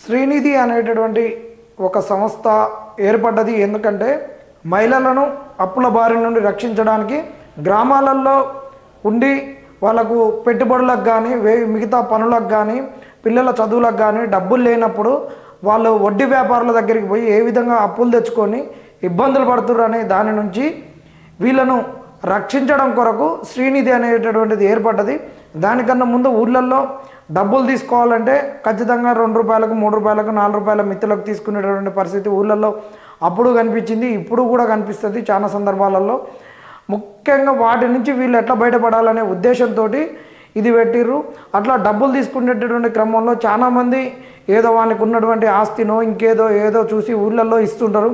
శ్రీనిధి అనేటటువంటి ఒక సంస్థ ఏర్పడ్డది. ఎందుకంటే మహిళలను అప్పుల బారి నుండి రక్షించడానికి గ్రామాలలో ఉండి వాళ్ళకు పెట్టుబడులకు కానీ వే మిగతా పనులకు కానీ పిల్లల చదువులకు కానీ డబ్బులు లేనప్పుడు వాళ్ళు వడ్డీ వ్యాపారుల దగ్గరికి పోయి ఏ విధంగా అప్పులు తెచ్చుకొని ఇబ్బందులు పడుతున్నారు అనే దాని నుంచి వీళ్ళను రక్షించడం కొరకు శ్రీనిధి అనేటటువంటిది ఏర్పడ్డది. దానికన్నా ముందు ఊళ్ళల్లో డబ్బులు తీసుకోవాలంటే ఖచ్చితంగా రెండు రూపాయలకు మూడు రూపాయలకు నాలుగు రూపాయల మిత్తులకు తీసుకునేటటువంటి పరిస్థితి ఊళ్ళల్లో అప్పుడు కనిపించింది ఇప్పుడు కూడా కనిపిస్తుంది చాలా సందర్భాలలో. ముఖ్యంగా వాటి నుంచి వీళ్ళు ఎట్లా బయటపడాలనే ఉద్దేశంతో ఇది పెట్టిర్రు. అట్లా డబ్బులు తీసుకునేటటువంటి క్రమంలో చాలామంది ఏదో వాళ్ళకి ఉన్నటువంటి ఆస్తినో ఇంకేదో ఏదో చూసి ఊళ్ళల్లో ఇస్తుంటారు.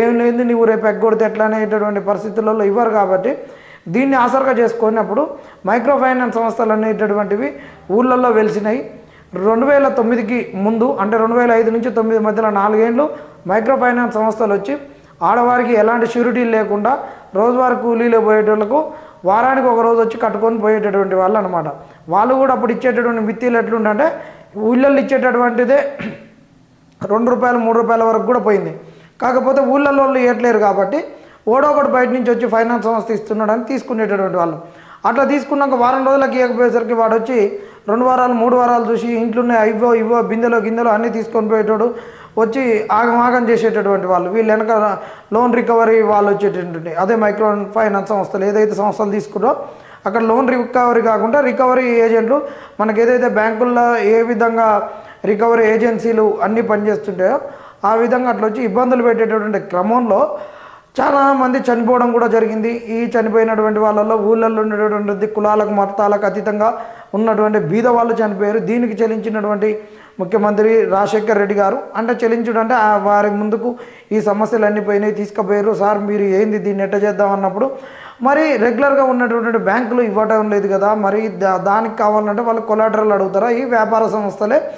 ఏం లేదు నువ్వు రేపు ఎగ్గొడితే ఎట్లా అనేటటువంటి పరిస్థితులలో ఇవ్వరు కాబట్టి దీన్ని ఆసరగా చేసుకున్నప్పుడు మైక్రో ఫైనాన్స్ సంస్థలు అనేటటువంటివి ఊళ్ళల్లో వెలిసినాయి. రెండు వేల తొమ్మిదికి ముందు అంటే రెండు వేల ఐదు నుంచి తొమ్మిది మధ్యలో నాలుగేండ్లు మైక్రో ఫైనాన్స్ సంస్థలు వచ్చి ఆడవారికి ఎలాంటి షూరిటీలు లేకుండా రోజువారి కూలీలు పోయేటోళ్ళకు వారానికి ఒక రోజు వచ్చి కట్టుకొని పోయేటటువంటి వాళ్ళు అనమాట వాళ్ళు కూడా అప్పుడు ఇచ్చేటటువంటి మిత్తీలు ఎట్లుంటే ఊళ్ళల్లో ఇచ్చేటటువంటిదే రెండు రూపాయలు మూడు రూపాయల వరకు కూడా పోయింది. కాకపోతే ఊళ్ళల్లో వాళ్ళు ఇవ్వట్లేరు కాబట్టి ఓడో ఒకటి బయట నుంచి వచ్చి ఫైనాన్స్ సంస్థ ఇస్తున్నాడని తీసుకునేటటువంటి వాళ్ళు. అట్లా తీసుకున్నాక వారం రోజులకి ఇవ్వకపోయేసరికి వాడు వచ్చి రెండు వారాలు మూడు వారాలు చూసి ఇంట్లోనే ఇవ్వో ఇవ్వో బిందెలో గిందెలో అన్నీ తీసుకొని పోయేటోడు వచ్చి ఆగమాగం చేసేటటువంటి వాళ్ళు. వీళ్ళు వెనక లోన్ రికవరీ వాళ్ళు వచ్చేటటువంటి అదే మైక్రో ఫైనాన్స్ సంస్థలు ఏదైతే సంస్థలు తీసుకున్నారో అక్కడ లోన్ రికవరీ కాకుండా రికవరీ ఏజెంట్లు మనకి ఏదైతే బ్యాంకుల్లో ఏ విధంగా రికవరీ ఏజెన్సీలు అన్నీ పనిచేస్తుంటాయో ఆ విధంగా అట్లా వచ్చి ఇబ్బందులు పెట్టేటటువంటి క్రమంలో చాలా మంది చనిపోవడం కూడా జరిగింది. ఈ చనిపోయినటువంటి వాళ్ళల్లో ఊళ్ళల్లో ఉన్నటువంటి కులాలకు మతాలకు అతీతంగా ఉన్నటువంటి బీద వాళ్ళు చనిపోయారు. దీనికి చెల్లించినటువంటి ముఖ్యమంత్రి రాజశేఖర్ రెడ్డి గారు. అంటే చెల్లించడం అంటే వారి ముందుకు ఈ సమస్యలు అన్నీ పోయినాయి తీసుకుపోయారు. సార్ మీరు ఏంది దీన్ని ఎట్ట చేద్దాం అన్నప్పుడు మరి రెగ్యులర్గా ఉన్నటువంటి బ్యాంకులు ఇవ్వడం లేదు కదా. మరి దా- దానికి కావాలంటే వాళ్ళు కొలాటరల్ అడుగుతారా? ఈ వ్యాపార సంస్థలే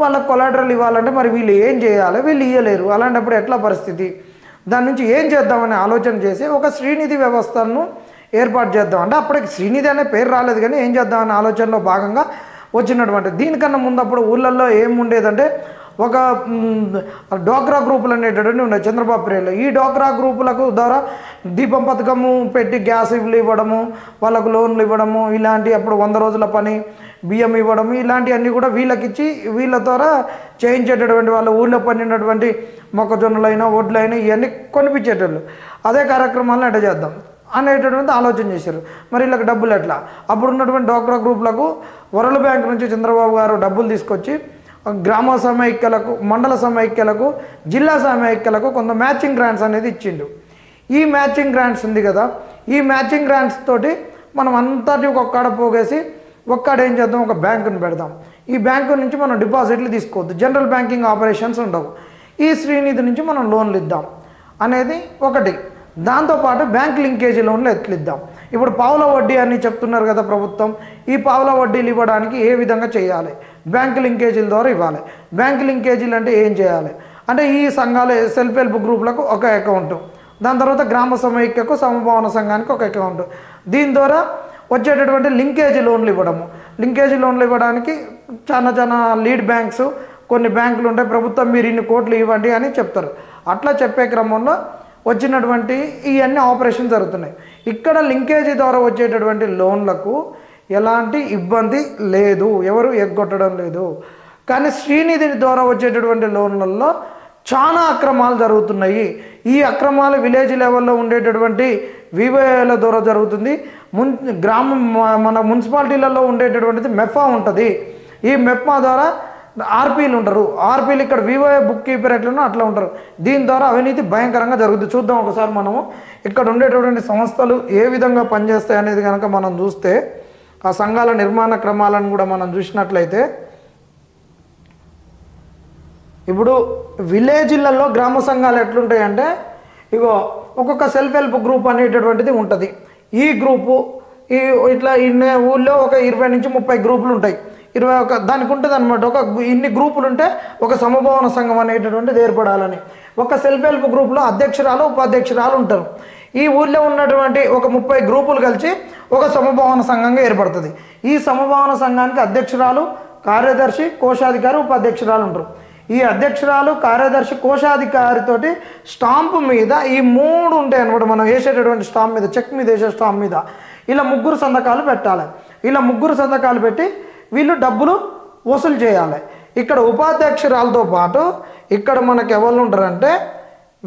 వాళ్ళకి కొలాటరల్ ఇవ్వాలంటే మరి వీళ్ళు ఏం చేయాలి? వీళ్ళు ఇవ్వలేరు అలాంటప్పుడు ఎట్లా పరిస్థితి? దాని నుంచి ఏం చేద్దామని ఆలోచన చేసి ఒక శ్రీనిధి వ్యవస్థను ఏర్పాటు చేద్దాం. అంటే అప్పటికి శ్రీనిధి అనే పేరు రాలేదు కానీ ఏం చేద్దామనే ఆలోచనలో భాగంగా వచ్చినటువంటి దీనికన్నా ముందు అప్పుడు ఊళ్ళల్లో ఏముండేదంటే ఒక డోక్రా గ్రూపులు అనేటటువంటి ఉన్నాయి చంద్రబాబు ప్రేయర్లో ఈ డోక్రా గ్రూపులకు ద్వారా దీపం పథకము పెట్టి గ్యాస్ ఇవ్వలు ఇవ్వడము వాళ్ళకు లోన్లు ఇవ్వడము ఇలాంటి అప్పుడు వంద రోజుల పని బియ్యం ఇవ్వడము ఇలాంటివన్నీ కూడా వీళ్ళకిచ్చి వీళ్ళ ద్వారా చేయించేటటువంటి వాళ్ళు ఊళ్ళో పండినటువంటి మొక్కజొన్నలైనా వడ్లైనా ఇవన్నీ కొనిపించేటోళ్ళు. అదే కార్యక్రమాలను ఎట్ట చేద్దాం అనేటటువంటి ఆలోచన చేశారు. మరి వీళ్ళకి డబ్బులు ఎట్లా? అప్పుడు ఉన్నటువంటి డోక్రా గ్రూప్లకు వరల్డ్ బ్యాంక్ నుంచి చంద్రబాబు గారు డబ్బులు తీసుకొచ్చి గ్రామ సమైక్యలకు మండల సమైక్యలకు జిల్లా సమైక్యలకు కొంత మ్యాచింగ్ గ్రాంట్స్ అనేది ఇచ్చిండు. ఈ మ్యాచింగ్ గ్రాంట్స్ ఉంది కదా ఈ మ్యాచింగ్ గ్రాంట్స్ తోటి మనం అంతటి ఒక్కడ పోగేసి ఒక్కడ ఏం చేద్దాం? ఒక బ్యాంకుని పెడదాం. ఈ బ్యాంకు నుంచి మనం డిపాజిట్లు తీసుకోవద్దు. జనరల్ బ్యాంకింగ్ ఆపరేషన్స్ ఉండవు. ఈ శ్రీనిధి నుంచి మనం లోన్లు ఇద్దాం అనేది ఒకటి. దాంతోపాటు బ్యాంక్ లింకేజీ లోన్లు ఎట్లిద్దాం? ఇప్పుడు పావుల వడ్డీ అని చెప్తున్నారు కదా ప్రభుత్వం. ఈ పావుల వడ్డీలు ఇవ్వడానికి ఏ విధంగా చేయాలి? బ్యాంక్ లింకేజీల ద్వారా ఇవ్వాలి. బ్యాంక్ లింకేజీలు అంటే ఏం చేయాలి? అంటే ఈ సంఘాలు సెల్ఫ్ హెల్ప్ గ్రూపులకు ఒక అకౌంట్. దాని తర్వాత గ్రామ సమైక్యకు సమభావన సంఘానికి ఒక అకౌంట్ దీని ద్వారా వచ్చేటటువంటి లింకేజీ లోన్లు ఇవ్వడము. లింకేజీ లోన్లు ఇవ్వడానికి చాలా చాలా లీడ్ బ్యాంక్స్ కొన్ని బ్యాంకులు ఉంటాయి. ప్రభుత్వం మీరు ఇన్ని కోట్లు ఇవ్వండి అని చెప్తారు. అట్లా చెప్పే క్రమంలో వచ్చినటువంటి ఇవన్నీ ఆపరేషన్ జరుగుతున్నాయి. ఇక్కడ లింకేజీ ద్వారా వచ్చేటటువంటి లోన్లకు ఎలాంటి ఇబ్బంది లేదు. ఎవరు ఎగ్గొట్టడం లేదు. కానీ శ్రీనిధి ద్వారా వచ్చేటటువంటి లోన్లలో చాలా అక్రమాలు జరుగుతున్నాయి. ఈ అక్రమాలు విలేజ్ లెవెల్లో ఉండేటటువంటి వివేల ద్వారా జరుగుతుంది. మున్ గ్రామం మన మున్సిపాలిటీలలో ఉండేటటువంటిది మెఫా ఉంటుంది. ఈ మెఫా ద్వారా ఆర్పీలు ఉంటారు. ఆర్పీలు ఇక్కడ వివో బుక్ కీపర్ ఎట్లనో అట్లా ఉంటారు. దీని ద్వారా అవినీతి భయంకరంగా జరుగుతుంది చూద్దాం ఒకసారి మనము ఇక్కడ ఉండేటటువంటి సంస్థలు ఏ విధంగా పనిచేస్తాయి అనేది కనుక మనం చూస్తే ఆ సంఘాల నిర్మాణ క్రమాలను కూడా మనం చూసినట్లయితే ఇప్పుడు విలేజ్లలో గ్రామ సంఘాలు ఎట్లుంటాయంటే ఇగో ఒక్కొక్క సెల్ఫ్ హెల్ప్ గ్రూప్ అనేటటువంటిది ఉంటుంది. ఈ గ్రూపు ఈ ఇట్లా ఇన్ని ఊళ్ళో ఒక ఇరవై నుంచి ముప్పై గ్రూపులు ఉంటాయి. ఇరవై ఒక దానికి ఉంటుంది అనమాట ఒక ఇన్ని గ్రూపులు ఉంటే ఒక సమభావన సంఘం అనేటటువంటిది ఏర్పడాలని. ఒక సెల్ఫ్ హెల్ప్ గ్రూప్లో అధ్యక్షురాలు ఉపాధ్యక్షురాలు ఉంటారు. ఈ ఊళ్ళో ఉన్నటువంటి ఒక ముప్పై గ్రూపులు కలిసి ఒక సమభావన సంఘంగా ఏర్పడుతుంది. ఈ సమభావన సంఘానికి అధ్యక్షురాలు కార్యదర్శి కోశాధికారి ఉపాధ్యక్షురాలు ఉంటారు. ఈ అధ్యక్షురాలు కార్యదర్శి కోశాధికారితోటి స్టాంపు మీద ఈ మూడు ఉంటాయి అనమాట మనం వేసేటటువంటి స్టాంప్ మీద చెక్ మీద వేసే స్టాంప్ మీద. ఇలా ముగ్గురు సంతకాలు పెట్టాలి. ఇలా ముగ్గురు సంతకాలు పెట్టి వీళ్ళు డబ్బులు వసూలు చేయాలి. ఇక్కడ ఉపాధ్యక్షురాలతో పాటు ఇక్కడ మనకు ఎవరు ఉంటారంటే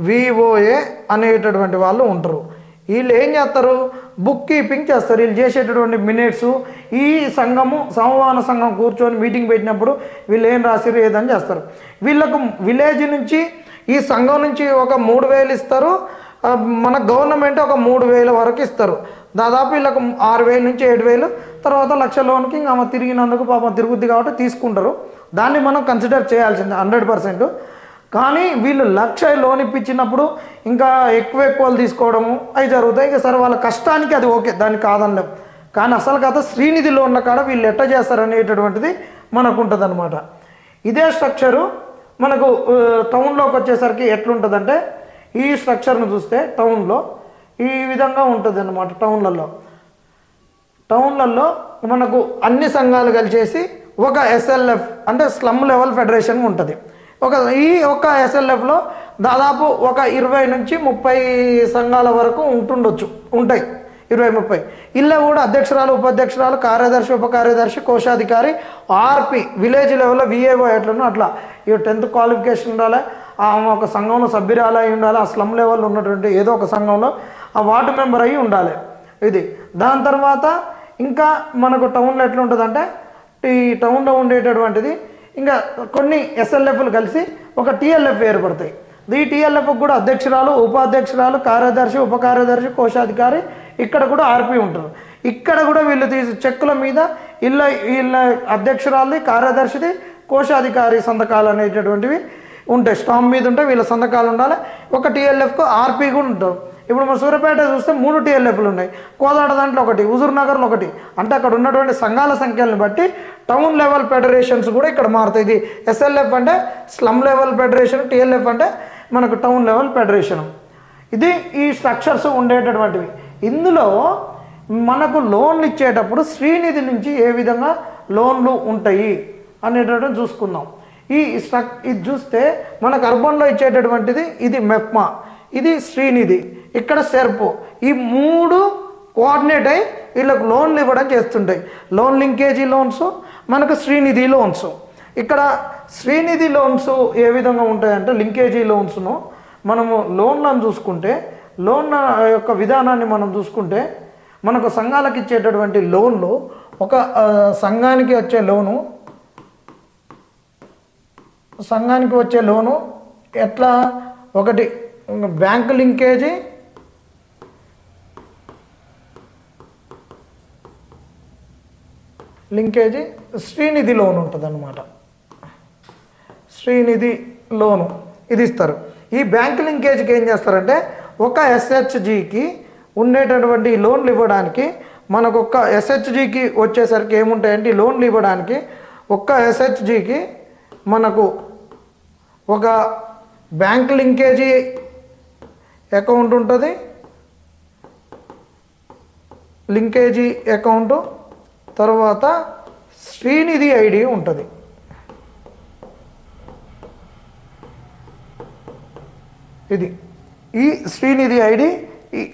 విఓఏ అనేటటువంటి వాళ్ళు ఉంటారు. వీళ్ళు ఏం చేస్తారు? బుక్ కీపింగ్ చేస్తారు. వీళ్ళు చేసేటటువంటి మినిట్స్ ఈ సంఘము సమవాన సంఘం కూర్చొని మీటింగ్ పెట్టినప్పుడు వీళ్ళు ఏం రాసిరు ఏదని చేస్తారు. వీళ్ళకు విలేజ్ నుంచి ఈ సంఘం నుంచి ఒక మూడు వేలు ఇస్తారు. మన గవర్నమెంట్ ఒక మూడు వేల వరకు ఇస్తారు. దాదాపు వీళ్ళకు ఆరు వేల నుంచి ఏడు వేలు. తర్వాత లక్ష లోన్కి ఇంకా ఆమె తిరిగినందుకు పాపం తిరుగుద్ది కాబట్టి తీసుకుంటారు. దాన్ని మనం కన్సిడర్ చేయాల్సిందే హండ్రెడ్ పర్సెంట్. కానీ వీళ్ళు లక్ష లోన్ ఇప్పించినప్పుడు ఇంకా ఎక్కువ ఎక్కువలు తీసుకోవడము అవి జరుగుతాయి. ఇక సరే వాళ్ళ కష్టానికి అది ఓకే దానికి కాదనలేం. కానీ అసలు కథ శ్రీనిధిలో ఉన్న కాడ వీళ్ళు ఎట్ట చేస్తారనేటటువంటిది మనకు ఉంటుంది అనమాట ఇదే స్ట్రక్చరు మనకు టౌన్లోకి వచ్చేసరికి ఎట్లుంటుందంటే ఈ స్ట్రక్చర్ను చూస్తే టౌన్లో ఈ విధంగా ఉంటుంది అనమాట టౌన్లలో. టౌన్లలో మనకు అన్ని సంఘాలు కలిసేసి ఒక ఎస్ఎల్ఎఫ్ అంటే స్లమ్ లెవెల్ ఫెడరేషన్ ఉంటుంది. ఒక ఈ ఒక ఎస్ఎల్ఎఫ్లో దాదాపు ఒక ఇరవై నుంచి ముప్పై సంఘాల వరకు ఉంటుండొచ్చు ఉంటాయి. ఇరవై ముప్పై. ఇళ్ళ కూడా అధ్యక్షురాలు ఉపాధ్యక్షురాలు కార్యదర్శి ఉప కార్యదర్శి కోశాధికారి ఆర్పి విలేజ్ లెవెల్లో విఏఓ ఎట్లను అట్లా. ఈ టెన్త్ క్వాలిఫికేషన్ ఉండాలి ఆమె ఒక సంఘంలో సభ్యురాలు అయి ఉండాలి ఆ స్లమ్ లెవెల్లో ఉన్నటువంటి ఏదో ఒక సంఘంలో ఆ వార్డు మెంబర్ అయి ఉండాలి. ఇది. దాని తర్వాత ఇంకా మనకు టౌన్లో ఎట్లా ఉంటుందంటే ఈ టౌన్లో ఉండేటటువంటిది ఇంకా కొన్ని ఎస్ఎల్ఎఫ్లు కలిసి ఒక టీఎల్ఎఫ్ ఏర్పడతాయి. ఈ టీఎల్ఎఫ్ కూడా అధ్యక్షురాలు ఉపాధ్యక్షురాలు కార్యదర్శి ఉప కార్యదర్శి కోశాధికారి ఇక్కడ కూడా ఆర్పి ఉంటారు. ఇక్కడ కూడా వీళ్ళు తీసి చెక్కుల మీద ఇళ్ళ వీళ్ళ అధ్యక్షురాలది కార్యదర్శిది కోశాధికారి సంతకాలు అనేటటువంటివి ఉంటాయి. స్టాంప్ మీద ఉంటే వీళ్ళ సంతకాలు ఉండాలి. ఒక టీఎల్ఎఫ్కు ఆర్పి కూడా ఉంటారు. ఇప్పుడు మన సూర్యపేట చూస్తే మూడు టీఎల్ఎఫ్లు ఉన్నాయి. కోదాడ దాంట్లో ఒకటి హుజూర్ నగర్లో ఒకటి. అంటే అక్కడ ఉన్నటువంటి సంఘాల సంఖ్యలను బట్టి టౌన్ లెవెల్ ఫెడరేషన్స్ కూడా ఇక్కడ మారుతాయి. ఇది ఎస్ఎల్ఎఫ్ అంటే స్లమ్ లెవెల్ ఫెడరేషన్ టీఎల్ఎఫ్ అంటే మనకు టౌన్ లెవెల్ ఫెడరేషన్. ఇది ఈ స్ట్రక్చర్స్ ఉండేటటువంటివి. ఇందులో మనకు లోన్లు ఇచ్చేటప్పుడు శ్రీనిధి నుంచి ఏ విధంగా లోన్లు ఉంటాయి అనేటటువంటి చూసుకుందాం. ఈ స్ట్రక్ ఇది చూస్తే మనకు అర్బన్లో ఇచ్చేటటువంటిది ఇది మెప్మా ఇది శ్రీనిధి ఇక్కడ సెర్పు. ఈ మూడు కోఆర్డినేట్ అయి వీళ్ళకు లోన్లు ఇవ్వడం చేస్తుంటాయి. లోన్ లింకేజీ లోన్స్ మనకు శ్రీనిధి లోన్స్ ఇక్కడ శ్రీనిధి లోన్స్ ఏ విధంగా ఉంటాయంటే లింకేజీ లోన్స్ను మనము లోన్లను చూసుకుంటే లోన్ యొక్క విధానాన్ని మనం చూసుకుంటే మనకు సంఘాలకు ఇచ్చేటటువంటి లోన్లు ఒక సంఘానికి వచ్చే లోను సంఘానికి వచ్చే లోను ఎట్లా? ఒకటి bank linkage linkage Srinidhi loan ఉంటుంది అనమాట శ్రీనిధి లోను ఇది ఇస్తారు ఈ బ్యాంక్ లింకేజ్కి ఏం చేస్తారంటే ఒక ఎస్హెచ్జికి ఉండేటటువంటి లోన్లు ఇవ్వడానికి మనకు ఒక్క ఎస్హెచ్జికి వచ్చేసరికి ఏముంటాయంటే లోన్లు ఇవ్వడానికి ఒక్క ఎస్హెచ్జికి మనకు ఒక బ్యాంక్ లింకేజీ అకౌంట్ ఉంటుంది. లింకేజీ అకౌంటు తర్వాత శ్రీనిధి ఐడి ఉంటుంది. ఇది. ఈ శ్రీనిధి ఐడి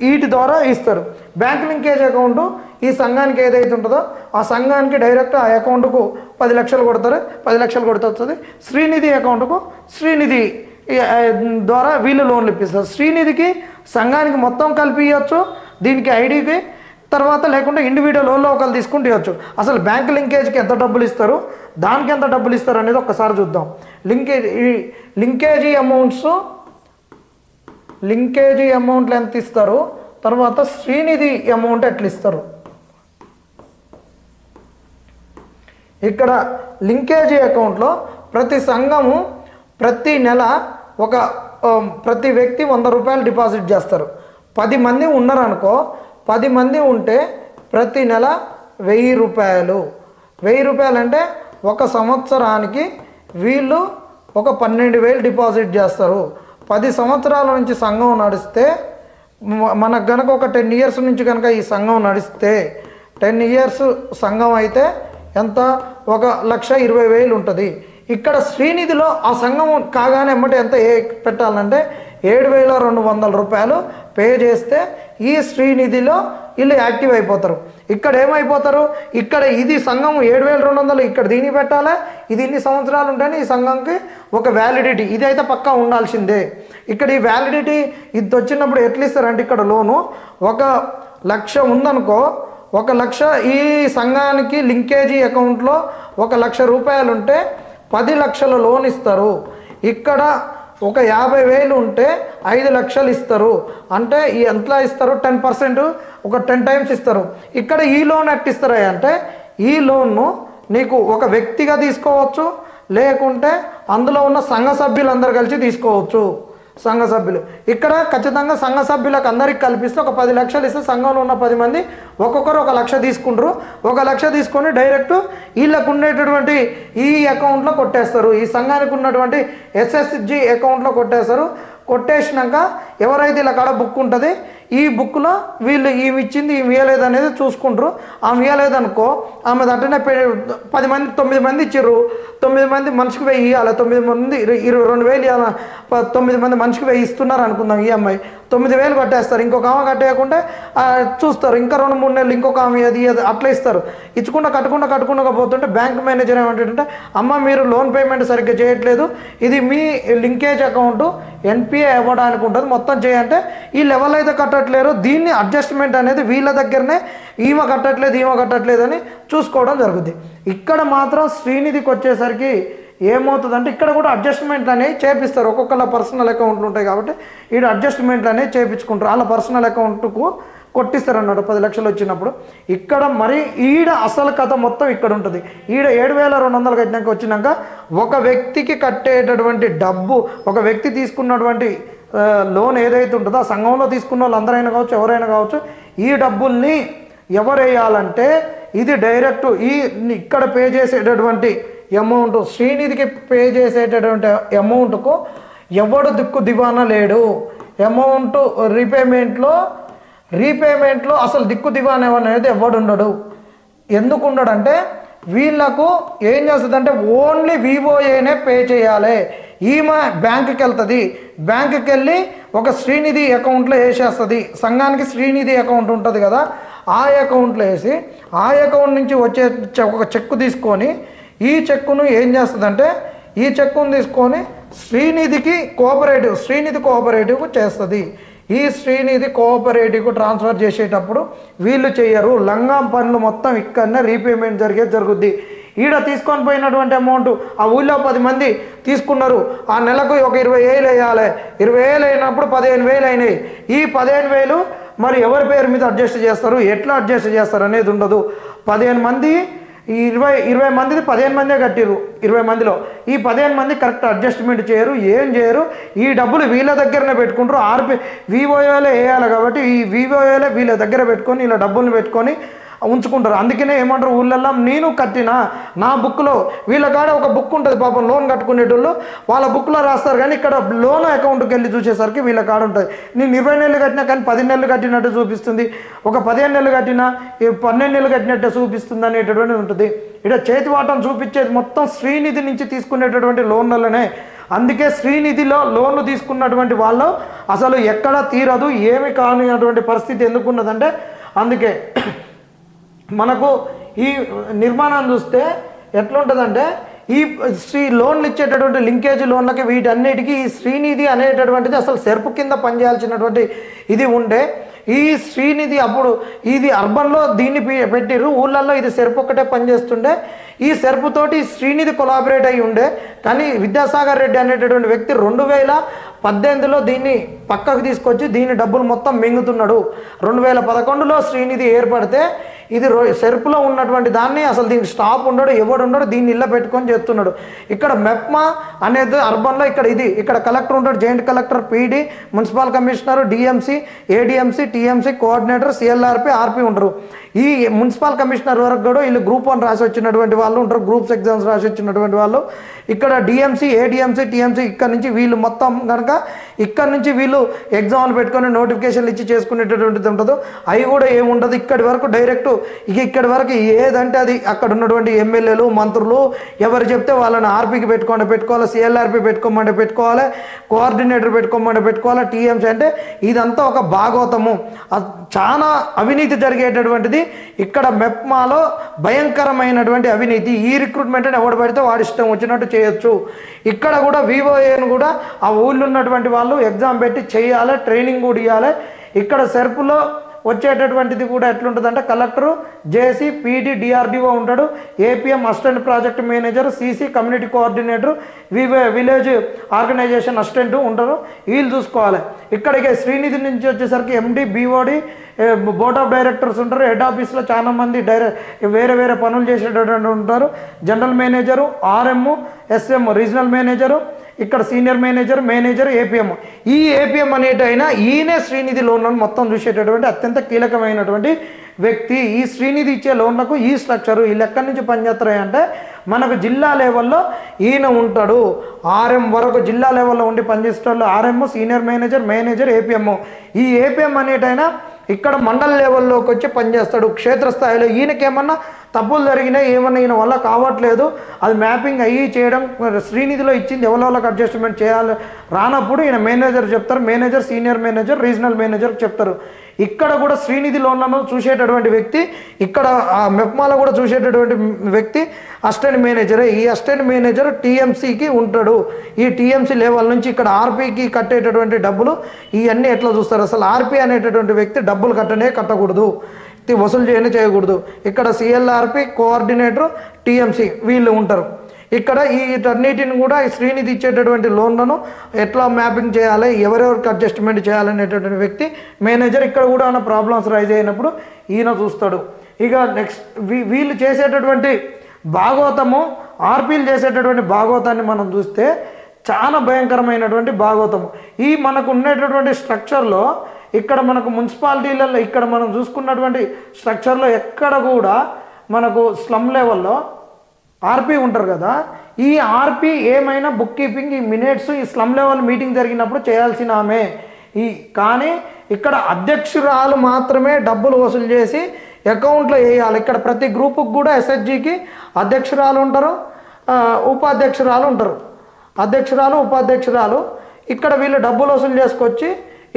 వీటి ద్వారా ఇస్తారు. బ్యాంక్ లింకేజ్ అకౌంట్ ఈ సంఘానికి ఏదైతే ఉంటుందో ఆ సంఘానికి డైరెక్ట్ ఆ అకౌంట్కు పది లక్షలు కొడతారు. పది లక్షలు కొడితే వస్తుంది. శ్రీనిధి అకౌంట్కు శ్రీనిధి ద్వారా వీళ్ళు లోన్లు ఇప్పిస్తారు. శ్రీనిధికి సంఘానికి మొత్తం కలిపి ఇవ్వచ్చు దీనికి ఐడికి తర్వాత లేకుంటే ఇండివిజువల్ లోన్లో ఒకరు తీసుకుంటూ ఇవ్వచ్చు. అసలు బ్యాంక్ లింకేజ్కి ఎంత డబ్బులు ఇస్తారు? దానికి ఎంత డబ్బులు ఇస్తారు అనేది ఒక్కసారి చూద్దాం. లింకేజ్ ఈ లింకేజీ అమౌంట్స్ లింకేజీ అమౌంట్లు ఎంత ఇస్తారు. తర్వాత శ్రీనిధి అమౌంట్ ఎట్లా ఇస్తారు? ఇక్కడ లింకేజీ అకౌంట్లో ప్రతి సంఘము ప్రతి నెల ఒక ప్రతి వ్యక్తి వంద రూపాయలు డిపాజిట్ చేస్తారు. పది మంది ఉన్నారనుకో పది మంది ఉంటే ప్రతి నెల వెయ్యి రూపాయలు. వెయ్యి రూపాయలు అంటే ఒక సంవత్సరానికి వీళ్ళు ఒక పన్నెండు వేలు డిపాజిట్ చేస్తారు. పది సంవత్సరాల నుంచి సంఘం నడిస్తే మనకు గనక ఒక టెన్ ఇయర్స్ నుంచి కనుక ఈ సంఘం నడిస్తే టెన్ ఇయర్స్ సంఘం అయితే ఎంత? ఒక లక్ష ఇరవై వేలు ఉంటుంది. ఇక్కడ శ్రీనిధిలో ఆ సంఘం కాగానే ఎమ్మటి ఎంత ఏ పెట్టాలంటే ఏడు వేల రెండు వందల రూపాయలు పే చేస్తే ఈ శ్రీనిధిలో వీళ్ళు యాక్టివ్ అయిపోతారు. ఇక్కడ ఏమైపోతారు? ఇక్కడ ఇది సంఘం ఏడు వేల రెండు వందలు ఇక్కడ దీన్ని పెట్టాలి? ఇది ఇన్ని సంవత్సరాలు ఉంటేనే ఈ సంఘంకి ఒక వ్యాలిడిటీ ఇది అయితే పక్కా ఉండాల్సిందే. ఇక్కడ ఈ వ్యాలిడిటీ ఇది వచ్చినప్పుడు ఎట్లా ఇస్తారంటే ఇక్కడ లోను? ఒక లక్ష ఉందనుకో ఒక లక్ష ఈ సంఘానికి లింకేజీ అకౌంట్లో ఒక లక్ష రూపాయలు ఉంటే పది లక్షల లోన్ ఇస్తారు. ఇక్కడ ఒక యాభై వేలు ఉంటే ఐదు లక్షలు ఇస్తారు. అంటే ఈ ఎంతలా ఇస్తారు? Ten percent? ఒక టెన్ టైమ్స్ ఇస్తారు. ఇక్కడ ఈ లోన్ ఎట్టిస్తారా అంటే ఈ లోన్ను నీకు ఒక వ్యక్తిగా తీసుకోవచ్చు లేకుంటే అందులో ఉన్న సంఘ సభ్యులందరూ కలిసి తీసుకోవచ్చు. సంఘ సభ్యులు. ఇక్కడ ఖచ్చితంగా సంఘ సభ్యులకు అందరికి కల్పిస్తే ఒక పది లక్షలు ఇస్తే సంఘంలో ఉన్న పది మంది ఒక్కొక్కరు ఒక లక్ష తీసుకుంటారు. ఒక లక్ష తీసుకొని డైరెక్ట్ వీళ్ళకు ఉండేటటువంటి ఈ అకౌంట్లో కొట్టేస్తారు. ఈ సంఘానికి ఉన్నటువంటి ఎస్ఎస్జి అకౌంట్లో కొట్టేస్తారు. కొట్టేసినాక ఎవరైతే ఇలా కాడ బుక్ ఉంటుంది ఈ బుక్లో వీళ్ళు ఈమె ఇచ్చింది ఈమె ఇవ్వలేదు అనేది చూసుకుంటారు. ఆమె ఇవ్వలేదు అనుకో ఆమె అంటేనే పది మంది తొమ్మిది మంది ఇచ్చారు తొమ్మిది మంది మనిషికి వెయ్యి ఇవ్వాలి తొమ్మిది మంది ఇరవై రెండు వేలు ఇవ్వాలి తొమ్మిది మంది మనిషికి వెయ్యి ఇస్తున్నారు అనుకుందాం ఈఎంఐ తొమ్మిది వేలు కట్టేస్తారు. ఇంకొక ఆమె కట్టేయకుంటే చూస్తారు. ఇంకా రెండు మూడు నెలలు ఇంకొక ఆమె అది అది అట్లా ఇస్తారు. ఇచ్చకుండా కట్టకుండా కట్టకుండా పోతుంటే బ్యాంక్ మేనేజర్ ఏమంటే అమ్మ మీరు లోన్ పేమెంట్ సరిగ్గా చేయట్లేదు. ఇది మీ లింకేజ్ అకౌంట్. ఎన్పిఏ ఇవ్వడానికి ఉంటుంది. మొత్తం చేయంటే ఈ లెవెల్ అయితే కట్టట్లేరు. దీన్ని అడ్జస్ట్మెంట్ అనేది వీళ్ళ దగ్గరనే ఈమె కట్టట్లేదు ఈమె కట్టట్లేదు అని చూసుకోవడం జరుగుద్ది. ఇక్కడ మాత్రం శ్రీనిధికి వచ్చేసరికి ఏమవుతుందంటే ఇక్కడ కూడా అడ్జస్ట్మెంట్లు అనేవి చేపిస్తారు. ఒక్కొక్కళ్ళ పర్సనల్ అకౌంట్లు ఉంటాయి కాబట్టి ఈడ అడ్జస్ట్మెంట్లు అనేవి చేపించుకుంటారు. వాళ్ళ పర్సనల్ అకౌంట్కు కొట్టిస్తారు అన్నాడు పది లక్షలు వచ్చినప్పుడు ఇక్కడ మరి ఈడ అసలు కథ మొత్తం ఇక్కడ ఉంటుంది. ఈడ ఏడు వేల రెండు వందలు కట్టినాక వచ్చినాక ఒక వ్యక్తికి కట్టేటటువంటి డబ్బు ఒక వ్యక్తి తీసుకున్నటువంటి లోన్ ఏదైతే ఉంటుందో ఆ సంఘంలో తీసుకున్న వాళ్ళు అందరైనా కావచ్చు ఎవరైనా కావచ్చు ఈ డబ్బుల్ని ఎవరు వేయాలంటే ఇది డైరెక్ట్ ఈ ఇక్కడ పే చేసేటటువంటి అమౌంట్ శ్రీనిధికి పే చేసేటటువంటి అమౌంట్కు ఎవడు దిక్కు దివానా లేడు. అమౌంట్ రీపేమెంట్లో రీపేమెంట్లో అసలు దిక్కు దివానా అనేది ఎవడు ఉండడు ఎందుకు ఉండడంటే వీళ్ళకు ఏం చేస్తుందంటే ఓన్లీ వివోఏనే పే చేయాలి. ఈమె బ్యాంకుకి వెళ్తుంది బ్యాంకుకి వెళ్ళి ఒక శ్రీనిధి అకౌంట్లో వేసేస్తుంది. సంఘానికి శ్రీనిధి అకౌంట్ ఉంటుంది కదా ఆ అకౌంట్లో వేసి ఆ అకౌంట్ నుంచి వచ్చే చె- ఒక చెక్కు తీసుకొని ఈ చెక్కును ఏం చేస్తుందంటే ఈ చెక్కును తీసుకొని శ్రీనిధికి కోఆపరేటివ్ శ్రీనిధి కోఆపరేటివ్కు చేస్తుంది. ఈ శ్రీనిధి కోఆపరేటివ్కు ట్రాన్స్ఫర్ చేసేటప్పుడు వీళ్ళు చేయరు. లంగం పనులు మొత్తం ఇక్కడనే రీపేమెంట్ జరిగేది జరుగుద్ది. ఈడ తీసుకొని పోయినటువంటి అమౌంట్ ఆ ఊళ్ళో పది మంది తీసుకున్నారు. ఆ నెలకు ఒక ఇరవై వేలు వేయాలి. ఇరవై వేలు అయినప్పుడు పదిహేను వేలు అయినాయి. ఈ పదిహేను వేలు మరి ఎవరి పేరు మీద అడ్జస్ట్ చేస్తారు? ఎట్లా అడ్జస్ట్ చేస్తారు అనేది ఉండదు. పదిహేను మంది ఈ ఇరవై ఇరవై మందిది పదిహేను మందే కట్టిరు ఇరవై మందిలో. ఈ పదిహేను మంది కరెక్ట్ అడ్జస్ట్మెంట్ చేయరు ఏం చేయరు. ఈ డబ్బులు వీళ్ళ దగ్గరనే పెట్టుకుంటారు ఆర్పి వివోఏలే వేయాలి కాబట్టి ఈ వివోఏలే వీళ్ళ దగ్గర పెట్టుకొని ఇలా డబ్బులను పెట్టుకొని ఉంచుకుంటారు. అందుకనే ఏమంటారు? ఊళ్ళల్లో నేను కట్టినా నా బుక్లో వీళ్ళ కాడ ఒక బుక్ ఉంటుంది పాపం లోన్ కట్టుకునేటోళ్ళు వాళ్ళ బుక్లో రాస్తారు కానీ ఇక్కడ లోన్ అకౌంట్కి వెళ్ళి చూసేసరికి వీళ్ళ కాడ ఉంటుంది. నేను ఇరవై నెలలు కట్టినా కానీ పది నెలలు కట్టినట్టు చూపిస్తుంది. ఒక పదిహేను నెలలు కట్టినా పన్నెండు నెలలు కట్టినట్టు చూపిస్తుంది అనేటటువంటి ఉంటుంది. ఇక్కడ చేతి వాటం చూపించేది మొత్తం శ్రీనిధి నుంచి తీసుకునేటటువంటి లోన్లలోనే. అందుకే శ్రీనిధిలో లోన్లు తీసుకున్నటువంటి వాళ్ళు అసలు ఎక్కడ తీరదు ఏమి కానిటువంటి పరిస్థితి ఎందుకున్నదంటే అందుకే మనకు ఈ నిర్మాణం చూస్తే ఎట్లుంటుందంటే ఈ శ్రీ లోన్లు ఇచ్చేటటువంటి లింకేజ్ లోన్లకి వీటన్నిటికీ ఈ శ్రీనిధి అనేటటువంటిది అసలు సెర్పు కింద పనిచేయాల్సినటువంటి ఇది ఉండే. ఈ శ్రీనిధి అప్పుడు ఇది అర్బన్లో దీన్ని పి- పెట్టిర్రు. ఊళ్ళల్లో ఇది సెర్పు ఒక్కటే పనిచేస్తుండే. ఈ సెర్పుతోటి శ్రీనిధి కొలాబరేట్ అయి ఉండే కానీ విద్యాసాగర్ రెడ్డి అనేటటువంటి వ్యక్తి రెండు వేల పద్దెనిమిదిలో దీన్ని పక్కకు తీసుకొచ్చి దీని డబ్బులు మొత్తం మింగుతున్నాడు. రెండు వేల పదకొండులో శ్రీనిధి ఏర్పడితే ఇది సెర్పులో ఉన్నటువంటి దాన్ని అసలు దీనికి స్టాప్ ఉండడు ఎవడు ఉండడు దీన్ని ఇళ్ళ పెట్టుకొని చేస్తున్నాడు. ఇక్కడ మెప్మా అనేది అర్బన్లో ఇక్కడ ఇది ఇక్కడ కలెక్టర్ ఉంటాడు joint collector PD municipal commissioner DMC ADMC TMC coordinator CLRP RP ఉంటారు. ఈ మున్సిపల్ కమిషనర్ వరకు కూడా వీళ్ళు గ్రూప్ వన్ రాసి వచ్చినటువంటి వాళ్ళు ఉంటారు గ్రూప్స్ ఎగ్జామ్స్ రాసి వచ్చినటువంటి వాళ్ళు. ఇక్కడ డిఎంసీ ఏడిఎంసీ టీఎంసీ ఇక్కడ నుంచి వీళ్ళు మొత్తం కనుక ఇక్కడ నుంచి వీళ్ళు ఎగ్జామ్లు పెట్టుకొని నోటిఫికేషన్లు ఇచ్చి చేసుకునేటటువంటిది ఉంటుందో అవి కూడా ఏముండదు. ఇక్కడి వరకు డైరెక్ట్ ఇక ఇక్కడి వరకు ఏదంటే అది అక్కడ ఉన్నటువంటి ఎమ్మెల్యేలు మంత్రులు ఎవరు చెప్తే వాళ్ళని ఆర్పీకి పెట్టుకోండి పెట్టుకోవాలి. సిఎల్ఆర్పి పెట్టుకోమంటే పెట్టుకోవాలి. కోఆర్డినేటర్ పెట్టుకోమంటే పెట్టుకోవాలి. టీఎంసీ అంటే ఇదంతా ఒక భాగవతము అది చాలా అవినీతి జరిగేటటువంటిది. ఇక్కడ మెప్మాలో భయంకరమైనటువంటి అవినీతి. ఈ రిక్రూట్మెంట్ అని ఎవడు పడితే వాడి ఇష్టం వచ్చినట్టు చేయొచ్చు. ఇక్కడ కూడా వివోఏను కూడా ఆ ఊళ్ళో ఉన్నటువంటి వాళ్ళు ఎగ్జామ్ పెట్టి చేయాలి ట్రైనింగ్ కూడా ఇవ్వాలి. ఇక్కడ సెర్పులో వచ్చేటటువంటిది కూడా ఎట్లుంటుందంటే కలెక్టరు జేసీ పీడీ డిఆర్డిఓ ఉంటాడు. APM assistant project manager CC community coordinator వివే village organisation assistant ఉంటారు. వీళ్ళు చూసుకోవాలి. ఇక్కడికి శ్రీనిధి నుంచి వచ్చేసరికి MD BOD board of directors ఉంటారు. హెడ్ ఆఫీస్లో చాలా మంది డైరె వేరే వేరే పనులు చేసేటటువంటి ఉంటారు. General manager RM SM regional manager ఇక్కడ సీనియర్ మేనేజర్ మేనేజర్ ఏపీఎం ఈ ఏపీఎం అనేటైనా ఈయనే శ్రీనిధి లోన్లను మొత్తం చూసేటటువంటి అత్యంత కీలకమైనటువంటి వ్యక్తి. ఈ శ్రీనిధి ఇచ్చే లోన్లకు ఈ స్ట్రక్చరు వీళ్ళు ఎక్కడి నుంచి పనిచేస్తాయి అంటే మనకు జిల్లా లెవెల్లో ఈయన ఉంటాడు. ఆర్ఎం వరకు జిల్లా లెవెల్లో ఉండి పనిచేసేటోళ్ళు RM senior manager manager APM ఈ ఏపీఎం అనేటైనా ఇక్కడ మండల లెవెల్లోకి వచ్చి పనిచేస్తాడు. క్షేత్రస్థాయిలో ఈయనకేమన్నా తప్పులు జరిగినాయి ఏమన్నా ఈయన వల్ల కావట్లేదు. అది మ్యాపింగ్ అయ్యి చేయడం శ్రీనిధిలో ఇచ్చింది ఎవరికి అడ్జస్ట్మెంట్ చేయాలి రానప్పుడు ఈయన మేనేజర్ చెప్తారు manager senior manager regional manager చెప్తారు. ఇక్కడ కూడా శ్రీనిధిలో ఉన్న చూసేటటువంటి వ్యక్తి ఇక్కడ ఆ మెప్మాలో కూడా చూసేటటువంటి వ్యక్తి అసిస్టెంట్ మేనేజరే. ఈ అసిస్టెంట్ మేనేజర్ టీఎంసీకి ఉంటాడు. ఈ టీఎంసీ లెవెల్ నుంచి ఇక్కడ ఆర్పీకి కట్టేటటువంటి డబ్బులు ఇవన్నీ ఎట్లా చూస్తారు? అసలు ఆర్పీ అనేటటువంటి వ్యక్తి డబ్బులు కట్టనే కట్టకూడదు. వసూలు చేయని చేయకూడదు. ఇక్కడ సిఎల్ఆర్పి కోఆర్డినేటర్ టీఎంసీ వీళ్ళు ఉంటారు. ఇక్కడ ఈ వీటన్నిటిని కూడా ఈ శ్రీనిధి ఇచ్చేటటువంటి లోన్లను ఎట్లా మ్యాపింగ్ చేయాలి ఎవరెవరికి అడ్జస్ట్మెంట్ చేయాలనేటటువంటి వ్యక్తి మేనేజర్ ఇక్కడ కూడా ఆయన ప్రాబ్లమ్స్ రైజ్ అయినప్పుడు ఈయన చూస్తాడు. ఇక నెక్స్ట్ వీ వీళ్ళు చేసేటటువంటి భాగవతము ఆర్పీలు చేసేటటువంటి భాగవతాన్ని మనం చూస్తే చాలా భయంకరమైనటువంటి భాగవతము ఈ మనకు ఉండేటటువంటి స్ట్రక్చర్లో ఇక్కడ మనకు మున్సిపాలిటీలలో ఇక్కడ మనం చూసుకున్నటువంటి స్ట్రక్చర్లో ఎక్కడ కూడా మనకు స్లమ్ లెవెల్లో ఆర్పీ ఉంటారు కదా. ఈ ఆర్పీ ఏమైనా బుక్ కీపింగ్ ఈ మినిట్స్ ఈ స్లమ్ లెవెల్ మీటింగ్ జరిగినప్పుడు చేయాల్సిన ఆమె ఈ కానీ ఇక్కడ అధ్యక్షురాలు మాత్రమే డబ్బులు వసూలు చేసి అకౌంట్లో వేయాలి. ఇక్కడ ప్రతి గ్రూపుకి కూడా ఎస్హెచ్జికి అధ్యక్షురాలు ఉంటారు ఉపాధ్యక్షురాలు ఉంటారు. అధ్యక్షురాలు ఉపాధ్యక్షురాలు ఇక్కడ వీళ్ళు డబ్బులు వసూలు చేసుకొచ్చి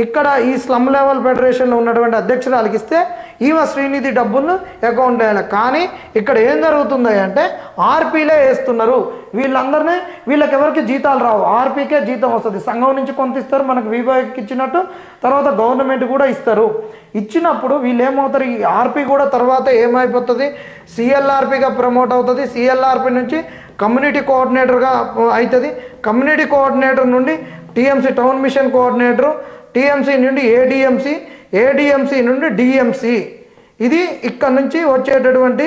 ఇక్కడ ఈ స్లమ్ లెవెల్ ఫెడరేషన్లో ఉన్నటువంటి అధ్యక్షురాలకి ఇస్తే ఈమె శ్రీనిధి డబ్బులను అకౌంట్ వేయాలి కానీ ఇక్కడ ఏం జరుగుతుంది అంటే ఆర్పీలే వేస్తున్నారు. వీళ్ళందరినీ వీళ్ళకి ఎవరికి జీతాలు రావు. ఆర్పీకే జీతం వస్తుంది. సంఘం నుంచి కొంత ఇస్తారు మనకు విభాగకి ఇచ్చినట్టు తర్వాత గవర్నమెంట్ కూడా ఇస్తారు. ఇచ్చినప్పుడు వీళ్ళు ఏమవుతారు? ఈ ఆర్పీ కూడా తర్వాత ఏమైపోతుంది? సిఎల్ఆర్పీగా ప్రమోట్ అవుతుంది. సిఎల్ఆర్పీ నుంచి కమ్యూనిటీ కోఆర్డినేటర్గా అవుతుంది కమ్యూనిటీ కోఆర్డినేటర్ నుండి TMC town mission coordinator TMC నుండి ఏడిఎంసీ ఏడిఎంసీ నుండి డిఎంసీ. ఇది ఇక్కడ నుంచి వచ్చేటటువంటి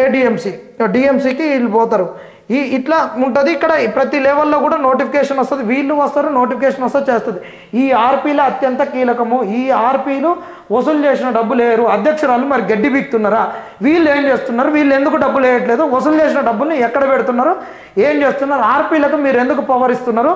ఏడిఎంసీ. డిఎంసీకి వీళ్ళు పోతారు. ఈ ఇట్లా ఉంటుంది. ఇక్కడ ప్రతి లెవెల్లో కూడా నోటిఫికేషన్ వస్తుంది. వీళ్ళు వస్తారు నోటిఫికేషన్ వస్తే చేస్తుంది. ఈ ఆర్పీలు అత్యంత కీలకము. ఈ ఆర్పీలు వసూలు చేసిన డబ్బు లేరు. అధ్యక్షురాలు మరి గడ్డి బీక్తున్నారా? వీళ్ళు ఏం చేస్తున్నారు? వీళ్ళు ఎందుకు డబ్బులు వేయట్లేదు? వసూలు చేసిన డబ్బుల్ని ఎక్కడ పెడుతున్నారు? ఏం చేస్తున్నారు? ఆర్పీలకు మీరు ఎందుకు పవర్ ఇస్తున్నారు?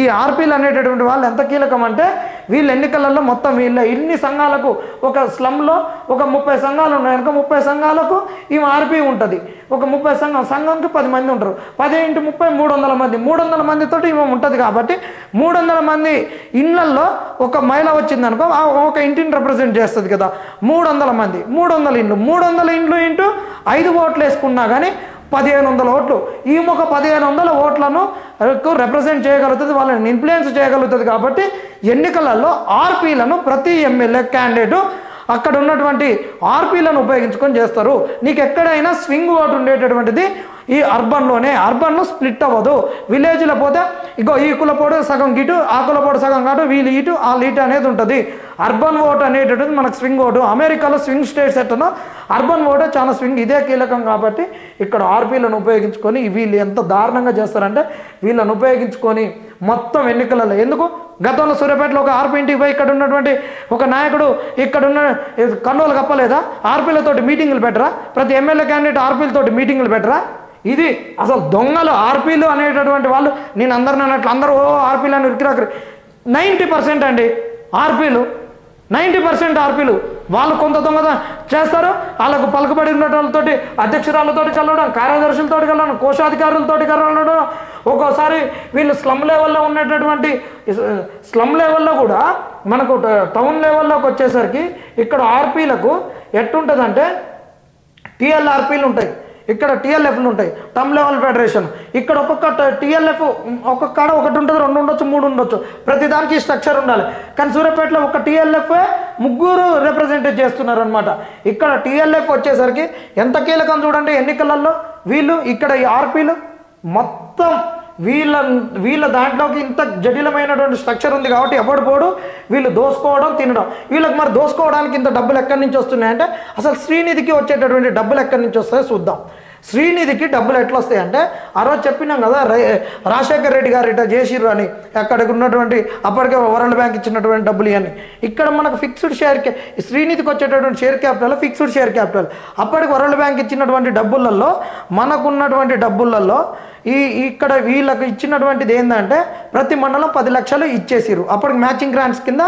ఈ ఆర్పీలు అనేటటువంటి వాళ్ళు ఎంత కీలకం అంటే వీళ్ళ ఎన్నికలలో మొత్తం వీళ్ళ ఇన్ని సంఘాలకు ఒక స్లంలో ఒక ముప్పై సంఘాలు ఉన్నాయి కనుక ముప్పై సంఘాలకు ఈ ఆర్పీ ఉంటుంది. ఒక ముప్పై సంఘం సంఘంకి పది మంది ఉంటారు. పది ముప్పై మూడు వందల మంది. మూడు వందల మందితో ఈమె ఉంటుంది కాబట్టి మూడు వందల మంది ఇళ్ళల్లో ఒక మహిళ వచ్చిందనుకో ఒక ఇంటిని రిప్రజెంట్ చేస్తుంది కదా. మూడు వందల మంది. మూడు వందల ఇండ్లు. మూడు వందల ఇండ్లు ఇంటూ ఐదు ఓట్లు వేసుకున్నా కానీ పదిహేను వందల ఓట్లు. ఈ ఒక పదిహేను వందల ఓట్లను రిప్రజెంట్ చేయగలుగుతుంది వాళ్ళని ఇన్ఫ్లుయెన్స్ చేయగలుగుతుంది కాబట్టి ఎన్నికలలో ఆర్పీలను ప్రతి ఎమ్మెల్యే క్యాండిడేటు అక్కడ ఉన్నటువంటి ఆర్పీలను ఉపయోగించుకొని చేస్తారు. నీకు ఎక్కడైనా స్వింగ్ ఓటు ఉండేటటువంటిది ఈ అర్బన్లోనే. అర్బన్లో స్ప్లిట్ అవ్వదు. విలేజ్లో పోతే ఇగో ఈ కులపోడు సగం గిటు ఆ కులపోడు సగం కాటు వీళ్ళు ఇటు ఆ లీటు అనేది ఉంటుంది. అర్బన్ ఓట్ అనేటటువంటిది మనకు స్వింగ్ ఓటు. అమెరికాలో స్వింగ్ స్టేట్స్ ఎట్టనో అర్బన్ ఓటే చాలా స్వింగ్. ఇదే కీలకం కాబట్టి ఇక్కడ ఆర్పీలను ఉపయోగించుకొని వీళ్ళు ఎంత దారుణంగా చేస్తారంటే వీళ్ళని ఉపయోగించుకొని మొత్తం ఎన్నికలలో. ఎందుకు? గతంలో సూర్యాపేటలో ఒక ఆర్పీ ఇంటికి పోయి ఇక్కడ ఉన్నటువంటి ఒక నాయకుడు ఇక్కడ ఉన్న కన్నులు కప్పలేదా? ఆర్పీలతోటి మీటింగులు పెట్టరా? ప్రతి ఎమ్మెల్యే క్యాండిడేట్ ఆర్పీలతోటి మీటింగులు పెట్టరా? ఇది అసలు దొంగలు ఆర్పీలు అనేటటువంటి వాళ్ళు. నేను అందరిని అన్నట్లు అందరూ ఓ ఆర్పీలు అని ఉరికిరాకరు నైంటీ పర్సెంట్ అండి ఆర్పీలు నైంటీ పర్సెంట్ ఆర్పీలు వాళ్ళు కొంత దొంగతనం చేస్తారు. వాళ్ళకు పలుకుబడి ఉన్న వాళ్ళతోటి అధ్యక్షురాలతోటి కలవడం కార్యదర్శులతోటి కలవడం కోశాధికారులతోటి కలవడం. ఒక్కోసారి వీళ్ళు స్లమ్ లెవెల్లో ఉన్నటువంటి స్లమ్ లెవెల్లో కూడా మనకు ట- టౌన్ లెవెల్లోకి వచ్చేసరికి ఇక్కడ ఆర్పీలకు ఎట్టుంటుందంటే టీఎల్ఆర్పీలు ఉంటాయి ఇక్కడ టీఎల్ఎఫ్లు ఉంటాయి. Town level federation. ఇక్కడ ఒక్కొక్క టీఎల్ఎఫ్ ఒక్కొక్క కాడ ఒకటి ఉంటుంది రెండు ఉండొచ్చు మూడు ఉండొచ్చు. ప్రతి దానికి స్ట్రక్చర్ ఉండాలి. కానీ సూర్యాపేటలో ఒక టీఎల్ఎఫ్ ముగ్గురు రిప్రజెంటేట్ చేస్తున్నారు అనమాట ఇక్కడ టీఎల్ఎఫ్ వచ్చేసరికి ఎంత కీలకం చూడండి ఎన్నికలలో? వీళ్ళు ఇక్కడ ఈ ఆర్పీలు మొత్తం వీళ్ళ వీళ్ళ దాంట్లోకి ఇంత జటిలమైనటువంటి స్ట్రక్చర్ ఉంది కాబట్టి ఎవడు పోడు? వీళ్ళు దోసుకోవడం తినడం. వీళ్ళకి మరి దోసుకోవడానికి ఇంత డబ్బులు ఎక్కడి నుంచి వస్తున్నాయంటే అసలు శ్రీనిధికి వచ్చేటటువంటి డబ్బులు ఎక్కడి నుంచి వస్తాయో చూద్దాం. శ్రీనిధికి డబ్బులు ఎట్లా వస్తాయంటే ఆ రోజు చెప్పినాం కదా రే- రాజశేఖర్ రెడ్డి గారు ఇట్లా చేసిర్రు అని అక్కడికి ఉన్నటువంటి అప్పటికే వరల్డ్ బ్యాంక్ ఇచ్చినటువంటి డబ్బులు ఇవన్నీ. ఇక్కడ మనకు ఫిక్స్డ్ షేర్ క్యా- శ్రీనిధికి వచ్చేటటువంటి share capital fixed share capital. అప్పటికి వరల్డ్ బ్యాంక్ ఇచ్చినటువంటి డబ్బులలో మనకున్నటువంటి డబ్బులలో ఈ ఇక్కడ వీళ్ళకి ఇచ్చినటువంటిది ఏంటంటే ప్రతి మండలం పది లక్షలు ఇచ్చేసిర్రు. అప్పటికి మ్యాచింగ్ గ్రాంట్స్ కింద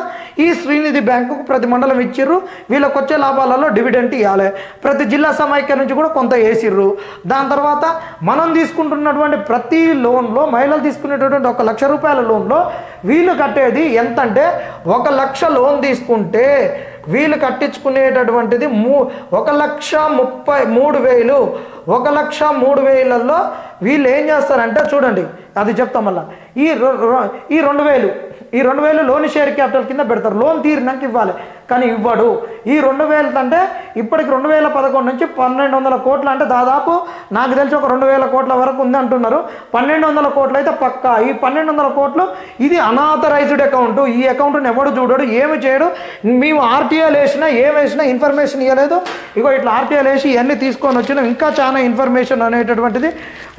ఈ శ్రీనిధి బ్యాంకుకు ప్రతి మండలం ఇచ్చిర్రు. వీళ్ళకి వచ్చే లాభాలలో డివిడెంట్ ఇవ్వాలి ప్రతి జిల్లా సమైక్య నుంచి కూడా కొంత వేసిర్రు. దాని తర్వాత మనం తీసుకుంటున్నటువంటి ప్రతి లోన్లో మహిళలు తీసుకునేటటువంటి ఒక లక్ష రూపాయల లోన్లో వీళ్ళు కట్టేది ఎంతంటే ఒక లక్ష లోన్ తీసుకుంటే వీళ్ళు కట్టించుకునేటటువంటిది మూ ఒక లక్ష ముప్పై మూడు వేలు ఒక లక్ష మూడు వేలలో వీళ్ళు ఏం చేస్తారంటే చూడండి అది చెప్తాం మళ్ళా. ఈ రొ- ఈ రెండు వేలు ఈ రెండు వేలు లోన్ షేర్ క్యాపిటల్ కింద పెడతారు. లోన్ తీరినాక ఇవ్వాలి. కానీ ఇవ్వడు. ఈ రెండు వేలు అంటే ఇప్పటికి రెండు వేల పదకొండు నుంచి పన్నెండు వందల కోట్లు అంటే దాదాపు నాకు తెలిసి ఒక రెండు వేల కోట్ల వరకు ఉంది అంటున్నారు. పన్నెండు వందల కోట్లు అయితే పక్కా. ఈ పన్నెండు వందల కోట్లు ఇది అనాథరైజ్డ్ అకౌంట్. ఈ అకౌంట్ని ఎవడు చూడడు ఏమి చేయడు. మేము ఆర్టీఐలు వేసినా ఏం వేసినా ఇన్ఫర్మేషన్ ఇవ్వలేదు. ఇగో ఇట్లా ఆర్టీఐలు వేసి ఇవన్నీ తీసుకొని వచ్చినాం. ఇంకా చాలా ఇన్ఫర్మేషన్ అనేటటువంటిది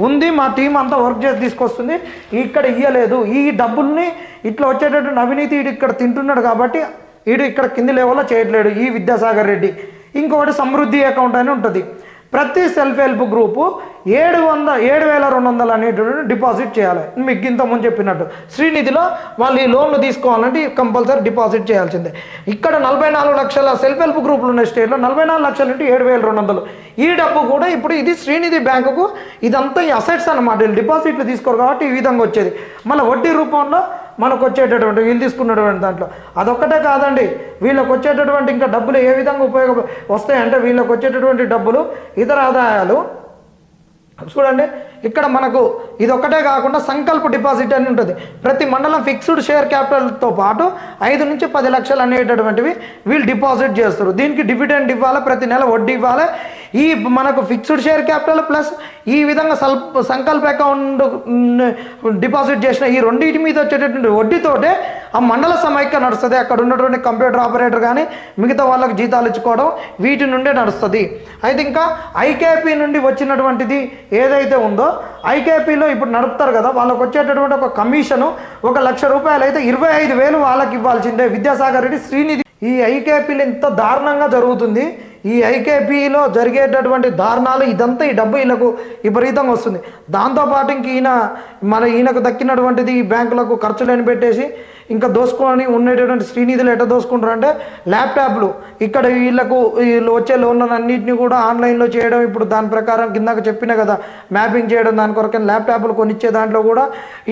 ఉంది మా టీం అంతా వర్క్ చేసి తీసుకొస్తుంది. ఇక్కడ ఇవ్వలేదు ఈ డబ్బుల్ని ఇట్లా వచ్చేటటువంటి అవినీతి ఈడు ఇక్కడ తింటున్నాడు కాబట్టి వీడు ఇక్కడ కింది లెవెల్లో చేయట్లేడు ఈ విద్యాసాగర్ రెడ్డి. ఇంకొకటి సమృద్ధి అకౌంట్ అని ఉంటుంది. ప్రతి సెల్ఫ్ హెల్ప్ గ్రూపు ఏడు వంద ఏడు వేల రెండు వందలు అనేటువంటి డిపాజిట్ చేయాలి. మీకు ఇంతకుముందు చెప్పినట్టు. శ్రీనిధిలో వాళ్ళు ఈ లోన్లు తీసుకోవాలంటే కంపల్సరీ డిపాజిట్ చేయాల్సిందే. ఇక్కడ నలభై నాలుగు లక్షల సెల్ఫ్ హెల్ప్ గ్రూపులు ఉన్న స్టేట్లో నలభై నాలుగు లక్షలు అంటే ఏడు వేల రెండు వందలు. ఈ డబ్బు కూడా ఇప్పుడు ఇది శ్రీనిధి బ్యాంకుకు ఇదంతా ఈ అసెట్స్ అనమాట వీళ్ళు డిపాజిట్లు తీసుకోరు కాబట్టి ఈ విధంగా వచ్చేది. మళ్ళీ వడ్డీ రూపంలో మనకు వచ్చేటటువంటి వీళ్ళు తీసుకున్నటువంటి దాంట్లో. అదొక్కటే కాదండి. వీళ్ళకి వచ్చేటటువంటి ఇంకా డబ్బులు ఏ విధంగా ఉపయోగ వస్తాయంటే వీళ్ళకి వచ్చేటటువంటి డబ్బులు ఇతర ఆదాయాలు చూడండి ఇక్కడ మనకు ఇది ఒకటే కాకుండా సంకల్ప డిపాజిట్ అని ఉంటుంది. ప్రతి మండలం ఫిక్స్డ్ షేర్ క్యాపిటల్తో పాటు ఐదు నుంచి పది లక్షలు అనేటటువంటివి వీళ్ళు డిపాజిట్ చేస్తారు. దీనికి డివిడెండ్ ఇవ్వాలి ప్రతి నెల వడ్డీ ఇవ్వాలి? ఈ మనకు ఫిక్స్డ్ షేర్ క్యాపిటల్ ప్లస్ ఈ విధంగా సల్ప సంకల్ప అకౌంట్ డిపాజిట్ చేసిన ఈ రెండింటి మీద వచ్చేటటువంటి వడ్డీతోటే ఆ మండల సమైక్య నడుస్తుంది. అక్కడ ఉన్నటువంటి కంప్యూటర్ ఆపరేటర్ కానీ మిగతా వాళ్ళకి జీతాలు ఇచ్చుకోవడం వీటి నుండే నడుస్తుంది. అయితే ఇంకా ఐకేపీ నుండి వచ్చినటువంటిది ఏదైతే ఉందో ఐకేపీలో ఇప్పుడు నడుపుతారు కదా వాళ్ళకి వచ్చేటటువంటి ఒక కమిషను ఒక లక్ష రూపాయలు అయితే ఇరవై ఐదు వేలు వాళ్ళకి ఇవ్వాల్సిందే. విద్యాసాగర్ రెడ్డి శ్రీనిధి ఈ ఐకేపీలు ఇంత దారుణంగా జరుగుతుంది. ఈ ఐకేపీలో జరిగేటటువంటి దారుణాలు ఇదంతా ఈ డబ్బు ఈయనకు విపరీతంగా వస్తుంది. దాంతోపాటు ఇంక ఈయన మన ఈయనకు దక్కినటువంటిది ఈ బ్యాంకులకు ఖర్చులను పెట్టేసి ఇంకా దోసుకొని ఉండేటటువంటి శ్రీనిధులు ఎట్లా దోసుకుంటారు అంటే ల్యాప్టాప్లు. ఇక్కడ వీళ్ళకు వీళ్ళు వచ్చే లోన్లన్నింటినీ కూడా ఆన్లైన్లో చేయడం ఇప్పుడు దాని ప్రకారం కిందకు చెప్పిన కదా మ్యాపింగ్ చేయడం దాని కొరకైనా ల్యాప్టాప్లు కొనిచ్చే దాంట్లో కూడా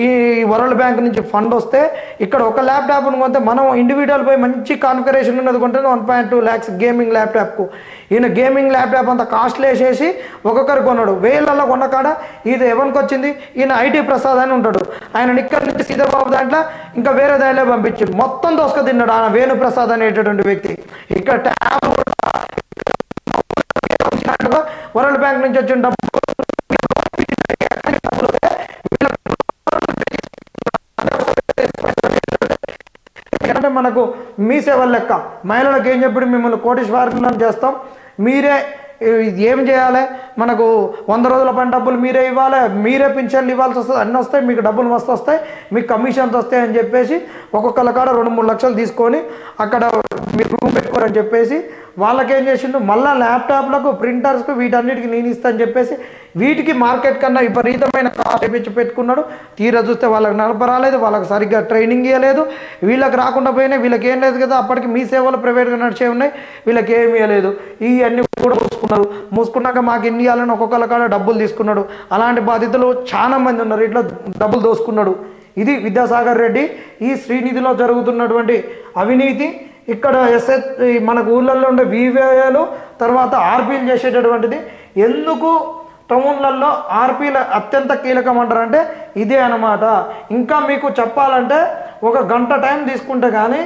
ఈ వరల్డ్ బ్యాంక్ నుంచి ఫండ్ వస్తే ఇక్కడ ఒక ల్యాప్టాప్ను కొంటే మనం ఇండివిజువల్ పోయి మంచి కాన్ఫిగరేషన్ ఉన్నది కొంటే one point two lakhs gaming ల్యాప్టాప్కు ఈయన గేమింగ్ ల్యాప్టాప్ అంత కాస్ట్లీ వేసేసి ఒక్కొక్కరు కొన్నాడు. వేలల్లో కొన్న కాడ ఇది ఎవరికి వచ్చింది. ఈయన ఐటీ ప్రసాద్ అని ఉంటాడు. ఆయన ఇక్కడి నుంచి సీతాబాబు దాంట్లో ఇంకా వేరే దానిలో పంపించి మొత్తం దోసుక తిన్నాడు ఆయన వేణు ప్రసాద్ అనేటటువంటి వ్యక్తి. ఇక్కడ ట్యాబ్ వరల్డ్ బ్యాంక్ నుంచి వచ్చిన డబ్బు మనకు మీ సేవల లెక్క. మహిళలకు ఏం చెప్పి మిమ్మల్ని కోటీశ్వరులను చేస్తాం. మీరే ఏం చేయాలి? మనకు వంద రోజుల పని డబ్బులు మీరే ఇవ్వాలి మీరే పింఛన్లు ఇవ్వాల్సి వస్తుంది అన్నీ వస్తాయి మీకు డబ్బులు మస్తు వస్తాయి మీకు కమిషన్స్ వస్తాయి అని చెప్పేసి ఒక్కొక్కళ్ళ కాడ రెండు మూడు లక్షలు తీసుకొని అక్కడ మీరు రూమ్ పెట్టుకోరని చెప్పేసి వాళ్ళకేం చేసిండు? మళ్ళీ ల్యాప్టాప్లకు ప్రింటర్స్కు వీటన్నిటికి నేను ఇస్తాను చెప్పేసి వీటికి మార్కెట్ కన్నా విపరీతమైన కాస్ట్ ఇప్పించి పెట్టుకున్నాడు. తీరా చూస్తే వాళ్ళకి నడప రాలేదు వాళ్ళకి సరిగ్గా ట్రైనింగ్ ఇవ్వలేదు వీళ్ళకి రాకుండా పోయినా వీళ్ళకి ఏం లేదు కదా అప్పటికి మీ సేవలు ప్రైవేట్గా నడిచే ఉన్నాయి వీళ్ళకి ఏమి ఇవ్వలేదు ఇవన్నీ కూడా మూసుకున్నారు. మూసుకున్నాక మాకు ఎన్ని ఇవ్వాలని ఒక్కొక్కళ్ళ కాడ డబ్బులు తీసుకున్నాడు. అలాంటి బాధితులు చాలా మంది ఉన్నారు. ఇట్లా డబ్బులు దోసుకున్నాడు. ఇది విద్యాసాగర్ రెడ్డి ఈ శ్రీనిధిలో జరుగుతున్నటువంటి అవినీతి ఇక్కడ ఎస్ఎస్ మనకు ఊళ్ళల్లో ఉండే వివేలు తర్వాత ఆర్పీలు చేసేటటువంటిది. ఎందుకు టౌన్లలో ఆర్పీలు అత్యంత కీలకం అంటారంటే ఇదే అన్నమాట. ఇంకా మీకు చెప్పాలంటే ఒక గంట టైం తీసుకుంటే కానీ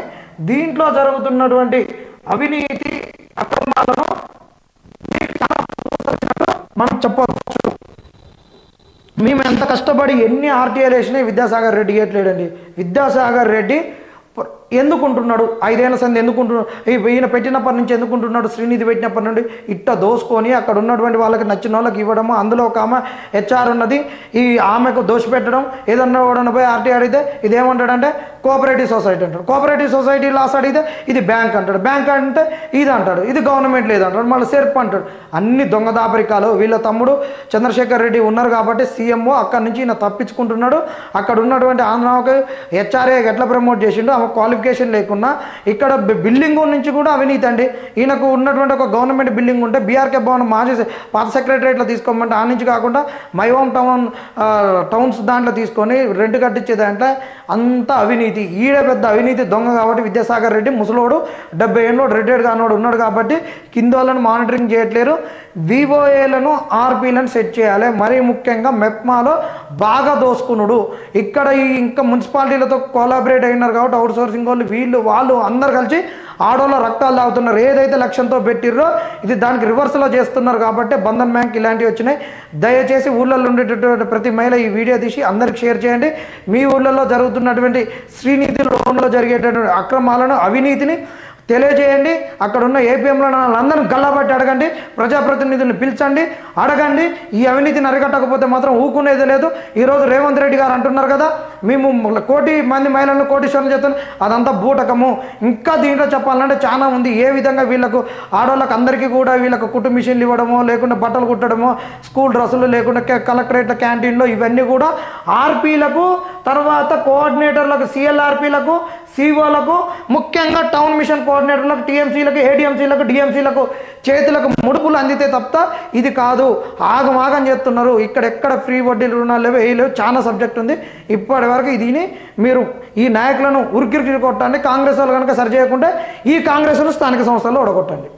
దీంట్లో జరుగుతున్నటువంటి అవినీతి అక్రమాలను మనం చెప్పవచ్చు. మేము ఎంత కష్టపడి ఎన్ని ఆర్టీఐలు వేసినాయి విద్యాసాగర్ రెడ్డి ఇవ్వట్లేడండి విద్యాసాగర్ రెడ్డి ఎందుకుంటున్నాడు? ఐదేళ్ళ సంది ఎందుకుంటున్నాడు? ఈయన పెట్టినప్పటి నుంచి ఎందుకుంటున్నాడు? శ్రీనిధి పెట్టినప్పటి నుండి ఇట్ట దోసుకొని అక్కడ ఉన్నటువంటి వాళ్ళకి నచ్చిన వాళ్ళకి ఇవ్వడము అందులో ఒక ఆమె హెచ్ఆర్ ఉన్నది. ఈ ఆమెకు దోషి పెట్టడం ఏదన్నా ఎవడన్నా పోయి ఆర్టీ అడిగితే ఇదేమంటాడంటే కోఆపరేటివ్ సొసైటీ అంటాడు. కోఆపరేటివ్ సొసైటీ లాస్ అడిగితే ఇది బ్యాంక్ అంటాడు. బ్యాంక్ అంటే ఇది అంటాడు. ఇది గవర్నమెంట్ లేదు అంటాడు మళ్ళీ సెర్ప్ అంటాడు. అన్ని దొంగ దాపరికాలు. వీళ్ళ తమ్ముడు చంద్రశేఖర్ రెడ్డి ఉన్నారు కాబట్టి సీఎంఓ అక్కడి నుంచి ఈయన తప్పించుకుంటున్నాడు. అక్కడ ఉన్నటువంటి ఆంధ్రాకి హెచ్ఆర్ఏ ఎట్లా ప్రమోట్ చేసిండో? ఆమె క్వాలిఫికేషన్ లేకున్నా ఇక్కడ బిల్డింగ్ నుంచి కూడా అవినీతి అండి. ఈయనకు ఉన్నటువంటి ఒక గవర్నమెంట్ బిల్డింగ్ ఉంటే బీఆర్కే భవన్ మాజీ పాత సెక్రటరేట్లో తీసుకోమంటే ఆ నుంచి కాకుండా మై హోమ్ టౌన్ టౌన్స్ దాంట్లో తీసుకొని రెంట్ కట్టించే దాంట్లో అంత అవినీతి. ఈడ పెద్ద అవినీతి దొంగ కాబట్టి విద్యాసాగర్ రెడ్డి ముసలోడు డెబ్బై ఏళ్ళు రిటైర్డ్ కానోడు ఉన్నాడు కాబట్టి కింద వాళ్ళని మానిటరింగ్ చేయట్లేరు. వివోఏలను ఆర్పీలను సెట్ చేయాలి. మరీ ముఖ్యంగా మెప్మాలో బాగా దోసుకునుడు. ఇక్కడ ఈ ఇంకా మున్సిపాలిటీలతో కోలాబరేట్ అయినారు కాబట్టి అవుట్ సోర్సింగ్ వాళ్ళు వీళ్ళు వాళ్ళు అందరు కలిసి ఆడోళ్ళ రక్తాలు తాగుతున్నారు. ఏదైతే లక్ష్యంతో పెట్టిర్రో ఇది దానికి రివర్స్లో చేస్తున్నారు కాబట్టి బంధన్ బ్యాంక్ ఇలాంటివి వచ్చినాయి. దయచేసి ఊళ్ళల్లో ఉండేటటువంటి ప్రతి మహిళ ఈ వీడియో తీసి అందరికి షేర్ చేయండి. మీ ఊళ్ళల్లో జరుగుతున్నటువంటి శ్రీనీతి లోన్లో జరిగేటటువంటి అక్రమాలను అవినీతిని తెలియజేయండి. అక్కడున్న ఏపీఎంలో వాళ్ళందరినీ గల్లబట్టి అడగండి. ప్రజాప్రతినిధులను పిలిచండి. అడగండి. ఈ అవినీతిని అరికట్టకపోతే మాత్రం ఊకునేది లేదు. ఈరోజు రేవంత్ రెడ్డి గారు అంటున్నారు కదా మేము కోటి మంది మహిళలను కోటీశ్వరం చేస్తాను అదంతా బూటకము. ఇంకా దీంట్లో చెప్పాలంటే చాలా ఉంది. ఏ విధంగా వీళ్ళకు ఆడవాళ్ళకి అందరికీ కూడా వీళ్ళకు కుటుంబ మిషన్లు ఇవ్వడమో లేకుంటే బట్టలు కుట్టడమో స్కూల్ డ్రెస్సులు లేకుండా కలెక్టరేట్ల క్యాంటీన్లో ఇవన్నీ కూడా ఆర్పీలకు తర్వాత కోఆర్డినేటర్లకు సిఎల్ఆర్పీలకు సిఓలకు ముఖ్యంగా టౌన్ మిషన్ కో కోఆర్డినేటర్లకు టీఎంసీలకు ఏడిఎంసీలకు డిఎంసీలకు చేతులకు ముడుపులు అందితే తప్ప ఇది కాదు. ఆగమాగం చేస్తున్నారు. ఇక్కడ ఎక్కడ ఫ్రీ వడ్డీలు రుణాలు లేవు లేవు చాలా సబ్జెక్ట్ ఉంది. ఇప్పటి వరకు దీని మీరు ఈ నాయకులను ఉరికిరికి కొట్టండి. కాంగ్రెస్ వాళ్ళు కనుక సరిచేయకుంటే ఈ కాంగ్రెస్ను స్థానిక సంస్థల్లో ఓడగొట్టండి.